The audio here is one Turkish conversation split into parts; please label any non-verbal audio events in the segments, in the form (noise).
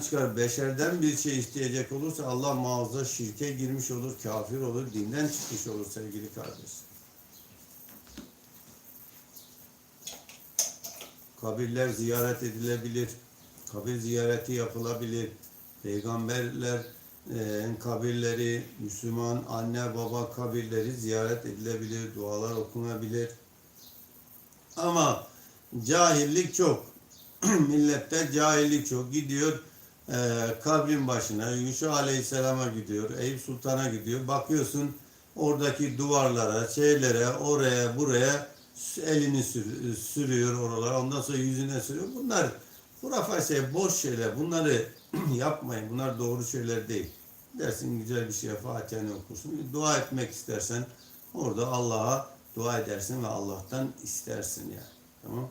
çıkar beşerden bir şey isteyecek olursa Allah muhafaza şirke girmiş olur, kafir olur, dinden çıkmış olur sevgili kardeş. Kabirler ziyaret edilebilir. Kabir ziyareti yapılabilir. Peygamberlerin kabirleri, Müslüman anne baba kabirleri ziyaret edilebilir. Dualar okunabilir. Ama cahillik çok. (clears throat) Millette cahillik çok. Gidiyor e, kabrin başına, Yuşa Aleyhisselam'a gidiyor, Eyüp Sultan'a gidiyor. Bakıyorsun oradaki duvarlara, şeylere, oraya, buraya elini sür- sürüyor oralara. Ondan sonra yüzüne sürüyor. Bunlar hurafe şey, boş şeyler. Bunları (clears throat) yapmayın. Bunlar doğru şeyler değil. Dersin güzel bir şeye Fatiha'nı okursun. Dua etmek istersen orada Allah'a dua edersin ve Allah'tan istersin yani. Tamam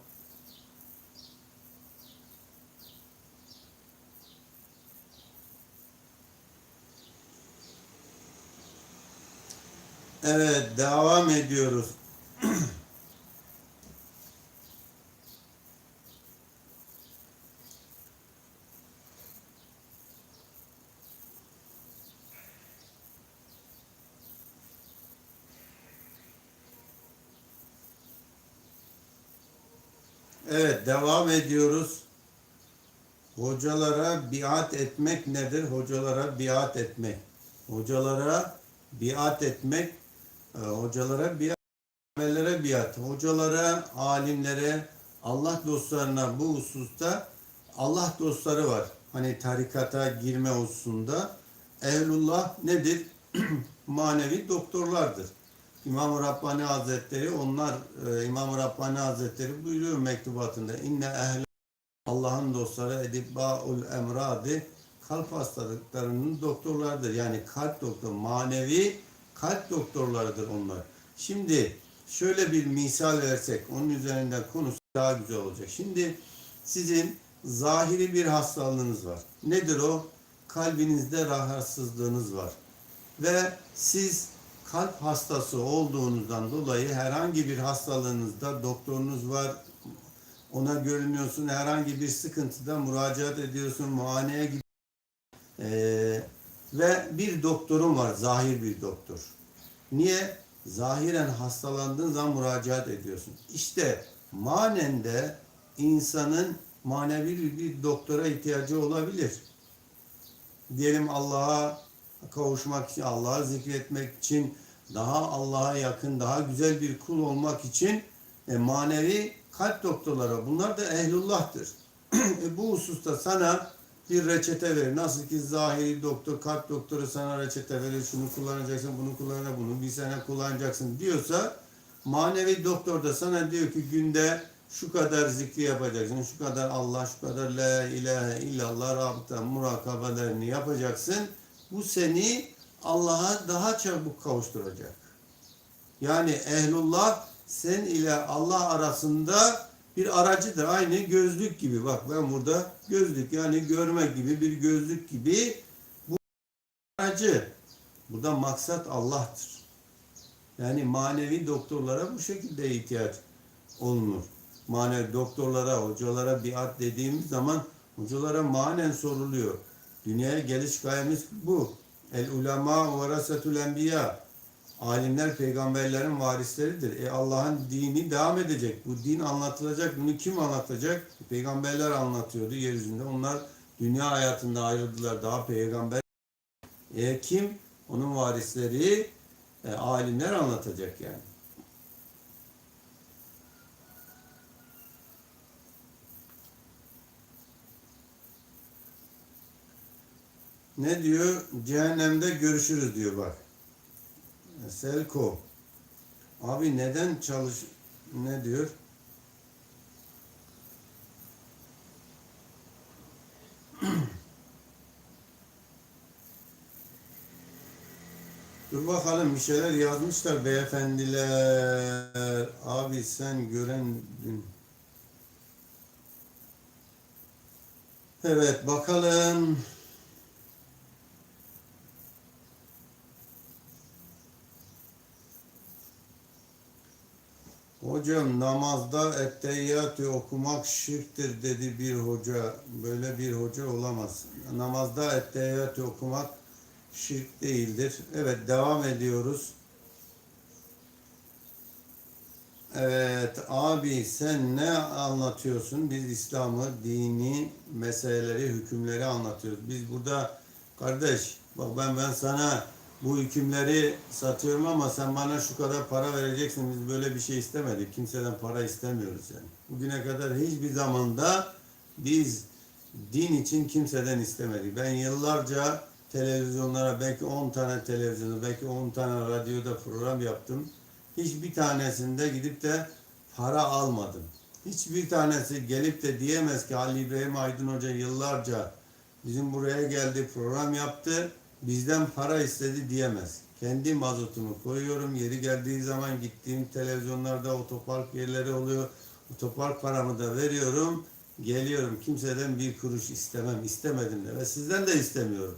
Evet, devam ediyoruz. Evet, devam ediyoruz. Hocalara biat etmek nedir? Hocalara biat etmek. Hocalara biat etmek, hocalara biat, amellere biat, hocalara, alimlere, Allah dostlarına bu hususta Allah dostları var. Hani tarikata girme hususunda ehlullah nedir? (clears throat) Manevi doktorlardır. İmam-ı Rabbani Hazretleri onlar e, İmam-ı Rabbani Hazretleri buyuruyor mektubatında inne ehle Allah'ın dostları edibbaul emradi kalp hastalıklarının doktorlarıdır. Yani kalp doktor, manevi kalp doktorlarıdır onlar. Şimdi şöyle bir misal versek, onun üzerinden konusu daha güzel olacak. Şimdi sizin zahiri bir hastalığınız var. Nedir o? Kalbinizde rahatsızlığınız var. Ve siz kalp hastası olduğunuzdan dolayı herhangi bir hastalığınızda doktorunuz var, ona görünüyorsun, herhangi bir sıkıntıda müracaat ediyorsun, muayeneye gidiyorsun. Ee, ve bir doktorun var, zahir bir doktor. Niye? Zahiren hastalandığın zaman müracaat ediyorsun. İşte manen de insanın manevi bir doktora ihtiyacı olabilir. Diyelim Allah'a kavuşmak için, Allah'a zikretmek için, daha Allah'a yakın, daha güzel bir kul olmak için e, manevi kalp doktorları, bunlar da ehlullah'tır. (clears throat) e, bu hususta sana bir reçete verir. Nasıl ki zahiri doktor, kalp doktoru sana reçete verir. Şunu kullanacaksın, bunu kullanacaksın, bunu bir sene kullanacaksın diyorsa manevi doktor da sana diyor ki günde şu kadar zikri yapacaksın, şu kadar Allah, şu kadar la ilahe illallah rabıta murakabelerini yapacaksın. Bu seni Allah'a daha çabuk kavuşturacak. Yani ehlullah sen ile Allah arasında bir aracıdır. Aynı gözlük gibi. Bak ben burada gözlük yani görmek gibi bir gözlük gibi bu aracı. Burada maksat Allah'tır. Yani manevi doktorlara bu şekilde ihtiyaç olunur. Manevi doktorlara, hocalara biat dediğimiz zaman hocalara manen soruluyor. Dünyaya geliş gayemiz bu. El ulema varasetül enbiya. Alimler peygamberlerin varisleridir. E Allah'ın dini devam edecek. Bu din anlatılacak. Bunu kim anlatacak? Peygamberler anlatıyordu yeryüzünde. Onlar dünya hayatında ayrıldılar. Daha peygamber. E kim? Onun varisleri e, alimler anlatacak yani. Ne diyor? Cehennemde görüşürüz diyor bak. Selko. Abi neden çalış ne diyor? Dur bakalım bir şeyler yazmışlar beyefendiler. Abi sen görendin. Evet bakalım. Hocam namazda etteyyatü okumak şirktir dedi bir hoca. Böyle bir hoca olamaz. Namazda etteyyatü okumak şirk değildir. Evet devam ediyoruz. Evet abi sen ne anlatıyorsun? Biz İslam'ı, dini meseleleri, hükümleri anlatıyoruz. Biz burada kardeş bak ben ben sana bu hükümleri satıyorum ama sen bana şu kadar para vereceksin. Biz böyle bir şey istemedik. Kimseden para istemiyoruz yani. Bugüne kadar hiçbir zamanda biz din için kimseden istemedik. Ben yıllarca televizyonlara belki 10 tane televizyonda belki 10 tane radyoda program yaptım. Hiçbir tanesinde gidip de para almadım. Hiçbir tanesi gelip de diyemez ki Ali İbrahim Aydın Hoca yıllarca bizim buraya geldi program yaptı bizden para istedi diyemez. Kendi mazotumu koyuyorum. Yeri geldiği zaman gittiğim televizyonlarda otopark yerleri oluyor. Otopark paramı da veriyorum. Geliyorum. Kimseden bir kuruş istemem. İstemedim de. Ve sizden de istemiyorum.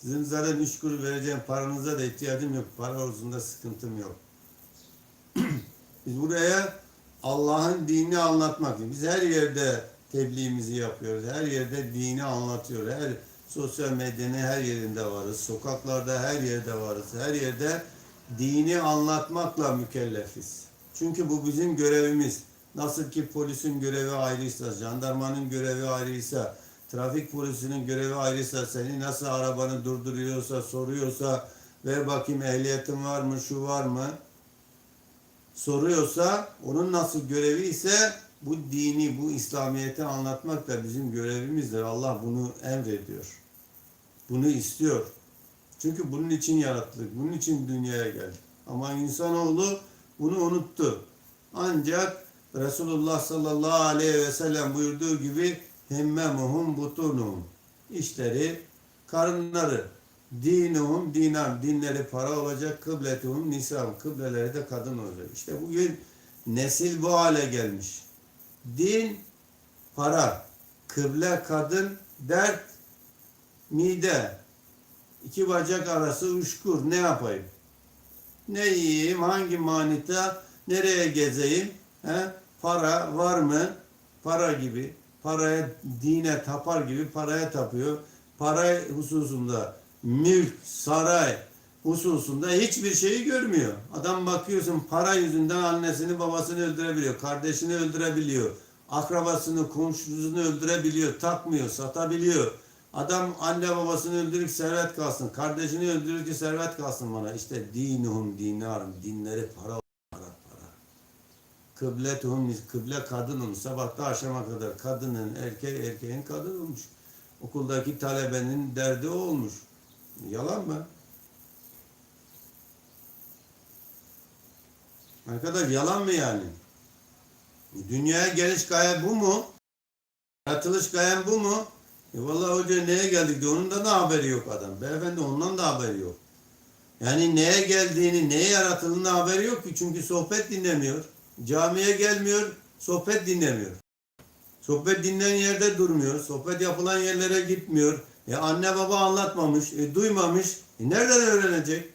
Sizin zaten üç kuruş vereceğim paranıza da ihtiyacım yok. Para konusunda sıkıntım yok. (clears throat) Biz buraya Allah'ın dinini anlatmak. Biz her yerde tebliğimizi yapıyoruz. Her yerde dini anlatıyoruz. Her sosyal medyanın her yerinde varız. Sokaklarda her yerde varız. Her yerde dini anlatmakla mükellefiz. Çünkü bu bizim görevimiz. Nasıl ki polisin görevi ayrıysa, jandarmanın görevi ayrıysa, trafik polisinin görevi ayrıysa, seni nasıl arabanı durduruyorsa, soruyorsa, ver bakayım ehliyetin var mı, şu var mı, soruyorsa, onun nasıl görevi ise bu dini, bu İslamiyet'i anlatmak da bizim görevimizdir. Allah bunu emrediyor. Bunu istiyor. Çünkü bunun için yarattık. Bunun için dünyaya geldik. Ama insanoğlu bunu unuttu. Ancak Resulullah sallallahu aleyhi ve sellem buyurduğu gibi hemmemuhum butunuhum. İşleri, karınları, dinuhum dinan, dinleri para olacak, kıbletuhum nisam, kıbleleri de kadın olacak. İşte bugün nesil bu hale gelmiş. Din, para, kıble, kadın, dert, mide, iki bacak arası uçkur. Ne yapayım? Ne yiyeyim? Hangi manita? Nereye gezeyim? He? Para var mı? Para gibi. Paraya, dine tapar gibi paraya tapıyor. Para hususunda mülk, saray hususunda hiçbir şeyi görmüyor. Adam bakıyorsun para yüzünden annesini babasını öldürebiliyor. Kardeşini öldürebiliyor. Akrabasını, komşusunu öldürebiliyor. Takmıyor, satabiliyor. Adam anne babasını öldürür servet kalsın. Kardeşini öldürür ki servet kalsın bana. İşte dinuhum dinarım. Dinleri para para para. Kıbletuhum kıble kadınım. Sabahta akşama kadar kadının erkek erkeğin kadın olmuş. Okuldaki talebenin derdi olmuş. Yalan mı? Arkadaş yalan mı yani? Dünyaya geliş gaye bu mu? Yaratılış gayen bu mu? E vallahi hoca neye geldik diyor. Onun da da haberi yok adam. Beyefendi ondan da haberi yok. Yani neye geldiğini, neye yaratıldığını haberi yok ki. Çünkü sohbet dinlemiyor. Camiye gelmiyor, sohbet dinlemiyor. Sohbet dinlenen yerde durmuyor. Sohbet yapılan yerlere gitmiyor. E anne baba anlatmamış, e duymamış. E nereden öğrenecek?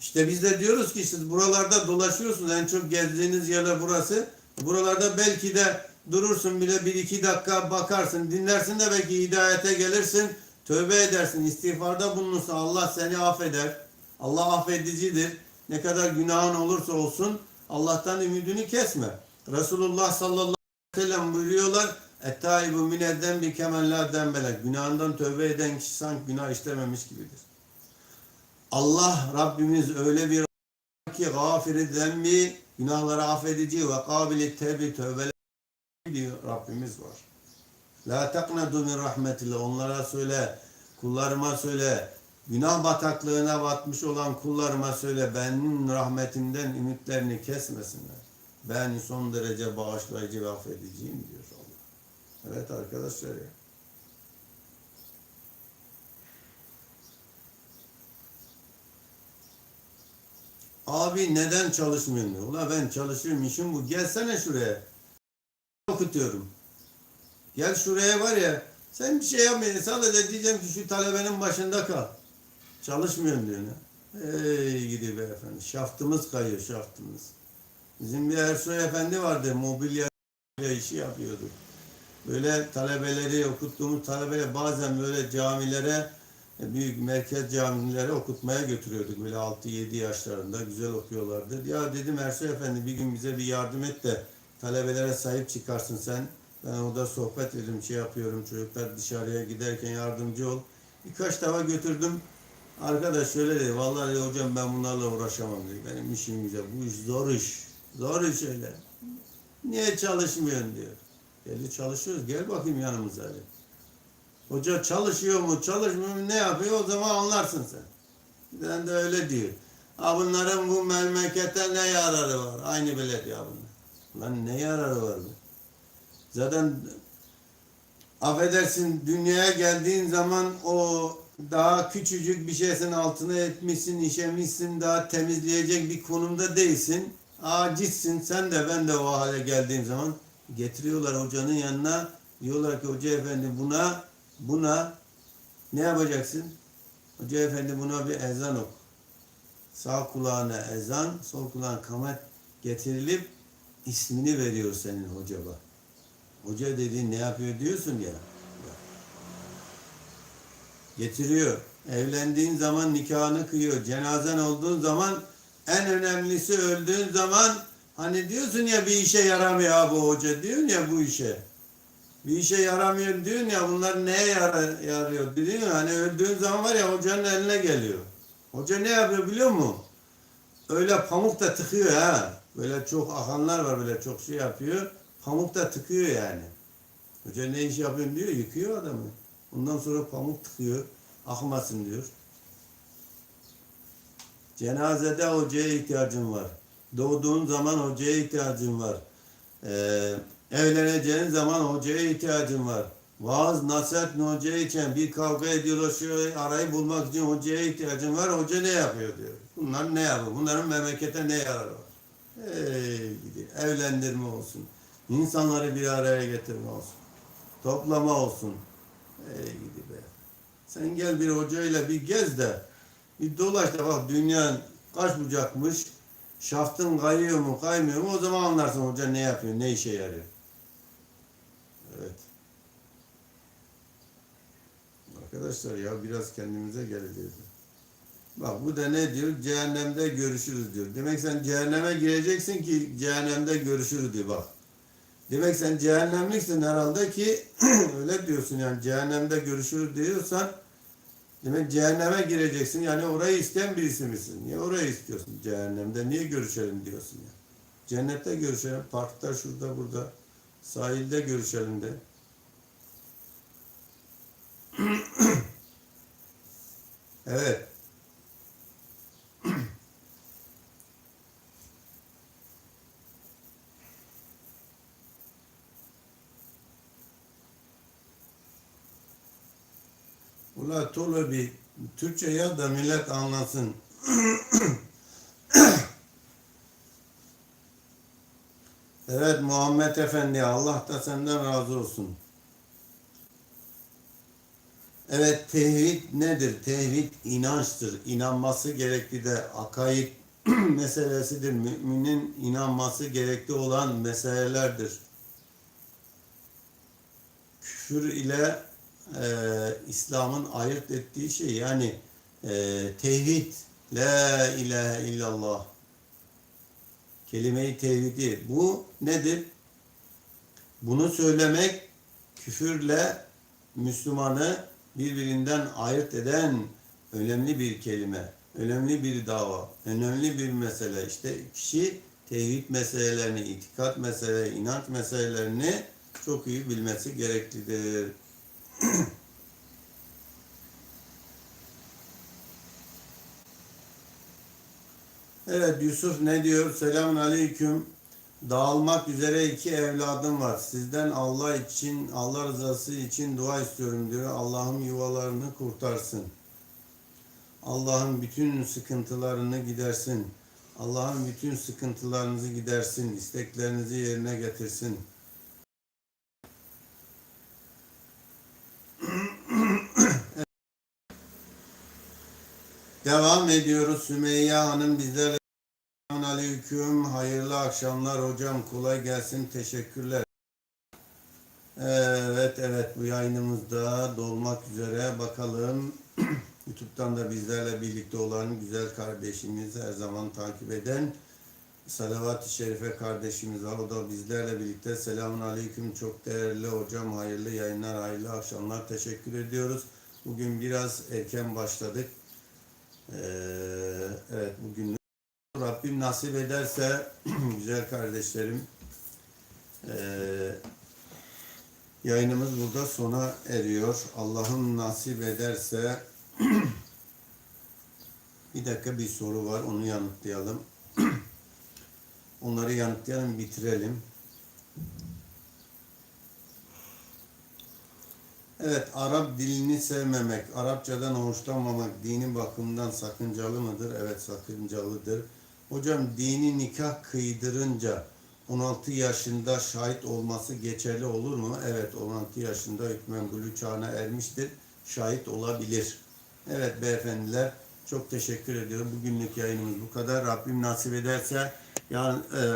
İşte biz de diyoruz ki siz buralarda dolaşıyorsunuz. En çok gezdiğiniz yerler burası. Buralarda belki de durursun bile bir iki dakika bakarsın, dinlersin de belki hidayete gelirsin, tövbe edersin, istiğfarda bulunursa Allah seni affeder. Allah affedicidir. Ne kadar günahın olursa olsun Allah'tan ümidini kesme. Resulullah sallallahu aleyhi ve sellem buyuruyorlar. Ettaibu minedden bi kemella dembele. Günahından tövbe eden kişi sanki günah işlememiş gibidir. Allah Rabbimiz öyle bir ki gafiri zembi günahları affedici ve kabili tevbi tövbe bir Rabbimiz var. La taknadu min rahmetillah. Onlara söyle, kullarıma söyle. Günah bataklığına batmış olan kullarıma söyle. Benim rahmetimden ümitlerini kesmesinler. Ben son derece bağışlayıcı ve affediciyim diyor Allah. Evet arkadaşlar ya. Abi neden çalışmıyorsun? diyor. Ulan ben çalışıyorum işim bu. Gelsene şuraya okutuyorum. Gel şuraya var ya sen bir şey yapmayın. Sadece diyeceğim ki şu talebenin başında kal. Çalışmıyorum diyor. Ey gidi beyefendi. Şaftımız kayıyor şaftımız. Bizim bir Ersoy Efendi vardı. Mobilya işi yapıyordu. Böyle talebeleri okuttuğumuz talebeleri bazen böyle camilere büyük merkez camilere okutmaya götürüyorduk. Böyle 6-7 yaşlarında güzel okuyorlardı. Ya dedim Ersoy Efendi bir gün bize bir yardım et de talebelere sahip çıkarsın sen. Ben orada sohbet ediyorum, şey yapıyorum. Çocuklar dışarıya giderken yardımcı ol. Birkaç defa götürdüm. Arkadaş şöyle dedi. Vallahi hocam ben bunlarla uğraşamam dedi. Benim işim güzel. Bu iş zor iş. Zor iş öyle. Niye çalışmıyorsun diyor. Gel çalışıyoruz. Gel bakayım yanımıza. dedi. Hoca çalışıyor mu, çalışmıyor mu, ne yapıyor o zaman anlarsın sen. Ben de öyle diyor. Ha bunların bu memlekete ne yararı var? Aynı belediye bunlar. Lan ne yararı var bu? Zaten affedersin dünyaya geldiğin zaman o daha küçücük bir şeysin altına etmişsin, işemişsin, daha temizleyecek bir konumda değilsin. Acizsin, sen de ben de o hale geldiğim zaman getiriyorlar hocanın yanına. Diyorlar ki hoca efendi buna, buna ne yapacaksın? Hoca efendi buna bir ezan ok. Sağ kulağına ezan, sol kulağına kamet getirilip ismini veriyor senin hoca bak. Hoca dediğin ne yapıyor diyorsun ya. Getiriyor. Evlendiğin zaman nikahını kıyıyor. Cenazen olduğun zaman en önemlisi öldüğün zaman hani diyorsun ya bir işe yaramıyor abi hoca diyorsun ya bu işe. Bir işe yaramıyor diyorsun ya bunlar neye yara- yarıyor diyorsun ya hani öldüğün zaman var ya hocanın eline geliyor. Hoca ne yapıyor biliyor musun? Öyle pamuk da tıkıyor ha. Böyle çok akanlar var böyle çok şey yapıyor. Pamuk da tıkıyor yani. Hoca ne iş yapıyorsun diyor yıkıyor adamı. Ondan sonra pamuk tıkıyor. Akmasın diyor. Cenazede hocaya ihtiyacın var. Doğduğun zaman hocaya ihtiyacın var. Ee, evleneceğin zaman hocaya ihtiyacın var. Vaaz, nasihat hocaya için bir kavga ediyorlar şu arayı bulmak için hocaya ihtiyacın var. Hoca ne yapıyor diyor. Bunlar ne yapıyor? Bunların memlekete ne yararı var? Ey gidi. Evlendirme olsun. İnsanları bir araya getirme olsun. Toplama olsun. Ey gidi be. Sen gel bir hocayla bir gez de bir dolaş da bak dünya kaç bucakmış. Şaftın kayıyor mu kaymıyor mu o zaman anlarsın hoca ne yapıyor ne işe yarıyor. Evet. Arkadaşlar ya biraz kendimize geleceğiz. Bak bu da ne diyor? Cehennemde görüşürüz diyor. Demek sen cehenneme gireceksin ki cehennemde görüşürüz diyor bak. Demek sen cehennemliksin herhalde ki (clears throat) öyle diyorsun yani cehennemde görüşürüz diyorsan demek cehenneme gireceksin yani orayı isteyen birisi misin? Niye orayı istiyorsun cehennemde? Niye görüşelim diyorsun ya? Cennette görüşelim, parkta şurada burada, sahilde görüşelim de. (clears throat) evet. (clears throat) Ula Tolu bir Türkçe yaz da millet anlasın. (clears throat) evet Muhammed Efendi Allah da senden razı olsun. Evet tevhid nedir? Tevhid inançtır. İnanması gerekli de akaid (clears throat) meselesidir. Müminin inanması gerekli olan meselelerdir. Küfür ile e, İslam'ın ayırt ettiği şey yani e, tevhid la ilahe illallah kelime-i tevhidi bu nedir? Bunu söylemek küfürle Müslümanı birbirinden ayırt eden önemli bir kelime, önemli bir dava, önemli bir mesele. İşte kişi tevhid meselelerini, itikat meseleleri, inanç meselelerini çok iyi bilmesi gereklidir. (clears throat) Evet Yusuf ne diyor? Selamun aleyküm. Dağılmak üzere iki evladım var. Sizden Allah için, Allah rızası için dua istiyorum diyor. Allah'ım yuvalarını kurtarsın. Allah'ım bütün sıkıntılarını gidersin. Allah'ım bütün sıkıntılarınızı gidersin. isteklerinizi yerine getirsin. Devam ediyoruz. Sümeyye Hanım bizlerle aleyküm. Hayırlı akşamlar hocam. Kolay gelsin. Teşekkürler. Evet evet bu yayınımızda dolmak üzere. Bakalım (clears throat) YouTube'dan da bizlerle birlikte olan güzel kardeşimiz her zaman takip eden Salavat-ı Şerife kardeşimiz var. O da bizlerle birlikte. Selamun Aleyküm. Çok değerli hocam. Hayırlı yayınlar, hayırlı akşamlar. Teşekkür ediyoruz. Bugün biraz erken başladık. Ee, evet bugün Rabbim nasip ederse (clears throat) güzel kardeşlerim ee, yayınımız burada sona eriyor. Allah'ım nasip ederse (clears throat) bir dakika bir soru var onu yanıtlayalım. (clears throat) Onları yanıtlayalım bitirelim. Evet, Arap dilini sevmemek, Arapçadan hoşlanmamak dini bakımından sakıncalı mıdır? Evet, sakıncalıdır. Hocam dini nikah kıydırınca 16 yaşında şahit olması geçerli olur mu? Evet, 16 yaşında hükmen gülü çağına ermiştir. Şahit olabilir. Evet beyefendiler, çok teşekkür ediyorum. Bugünlük yayınımız bu kadar. Rabbim nasip ederse yarın, e,